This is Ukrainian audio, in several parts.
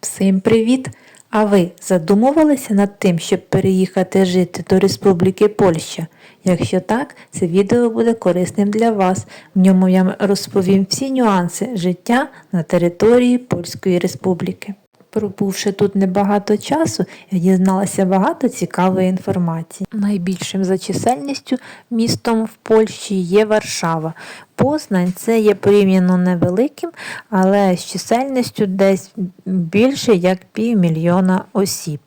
Всім привіт! А ви задумувалися над тим, щоб переїхати жити до Республіки Польща? Якщо так, це відео буде корисним для вас. В ньому я розповім всі нюанси життя на території Польської Республіки. Пробувши тут небагато часу, я дізналася багато цікавої інформації. Найбільшим за чисельністю містом в Польщі є Варшава. Познань це є порівняно невеликим, але з чисельністю десь більше як півмільйона осіб.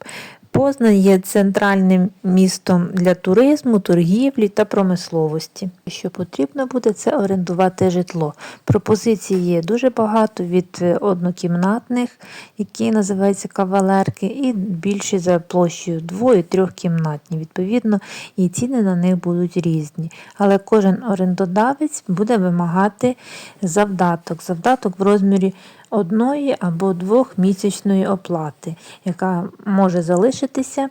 Познань є центральним містом для туризму, торгівлі та промисловості. Що потрібно буде, це орендувати житло. Пропозицій є дуже багато від е, однокімнатних, які називаються кавалерки, і більші за площею дво- і трьохкімнатні. Відповідно, і ціни на них будуть різні. Але кожен орендодавець буде вимагати завдаток. Завдаток в розмірі одної або двох місячної оплати, яка може залишитися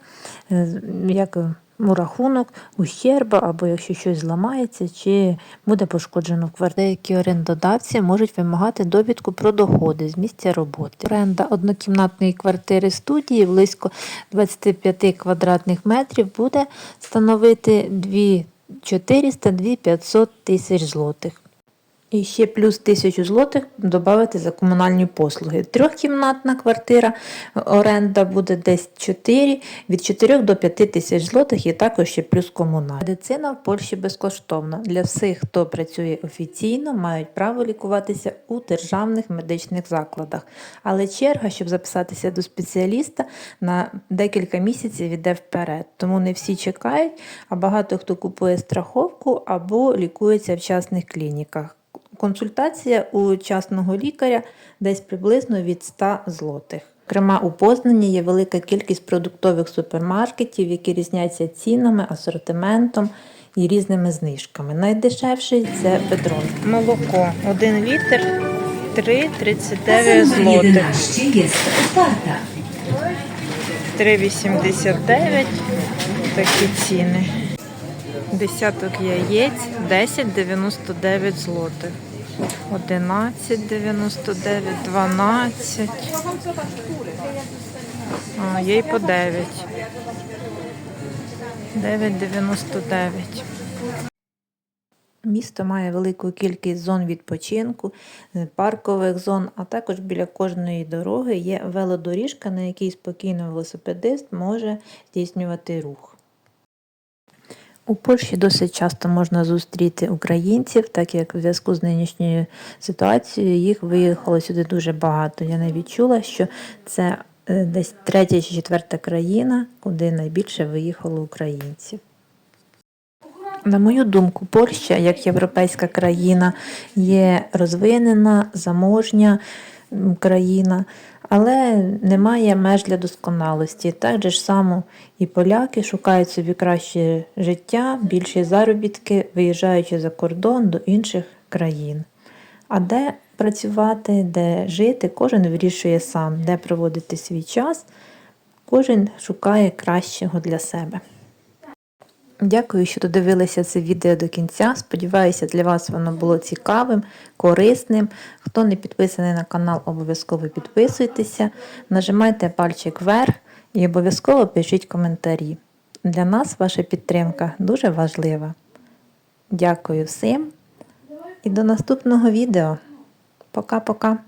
е, як у рахунок ущерба, або якщо щось зламається, чи буде пошкоджено в квартирі. Деякі орендодавці можуть вимагати довідку про доходи з місця роботи. Оренда однокімнатної квартири студії близько 25 квадратних метрів буде становити 2400-2500 тисяч злотих. І ще плюс 1000 злотих додати за комунальні послуги. Трьохкімнатна квартира, оренда буде десь 4, від 4 до 5 тисяч злотих і також ще плюс комунальна. Медицина в Польщі безкоштовна. Для всіх, хто працює офіційно, мають право лікуватися у державних медичних закладах. Але черга, щоб записатися до спеціаліста, на декілька місяців йде вперед. Тому не всі чекають, а багато хто купує страховку або лікується в частних клініках. Консультація у частного лікаря десь приблизно від 100 злотих. Зокрема, у Познані є велика кількість продуктових супермаркетів, які різняться цінами, асортиментом і різними знижками. Найдешевший це Петрон. Молоко 1 літр 3,39 Numer злотих. 11 jest otwarta. 3,89 такі ціни. Десяток яєць 10,99 злотих. 11,99, 12. А, є й по 9. 9,99. Місто має велику кількість зон відпочинку, паркових зон, а також біля кожної дороги є велодоріжка, на якій спокійно велосипедист може здійснювати рух. У Польщі досить часто можна зустріти українців, так як в зв'язку з нинішньою ситуацією їх виїхало сюди дуже багато. Я навіть чула, що це е, десь третя чи четверта країна, куди найбільше виїхало українців. На мою думку, Польща, як європейська країна, є розвинена, заможня країна, але немає меж для досконалості. Так же ж само і поляки шукають собі краще життя, більші заробітки, виїжджаючи за кордон до інших країн. А де працювати, де жити, кожен вирішує сам, де проводити свій час, кожен шукає кращого для себе. Дякую, що додивилися це відео до кінця. Сподіваюся, для вас воно було цікавим, корисним. Хто не підписаний на канал, обов'язково підписуйтеся, нажимайте пальчик вверх і обов'язково пишіть коментарі. Для нас ваша підтримка дуже важлива. Дякую всім і до наступного відео. Пока-пока.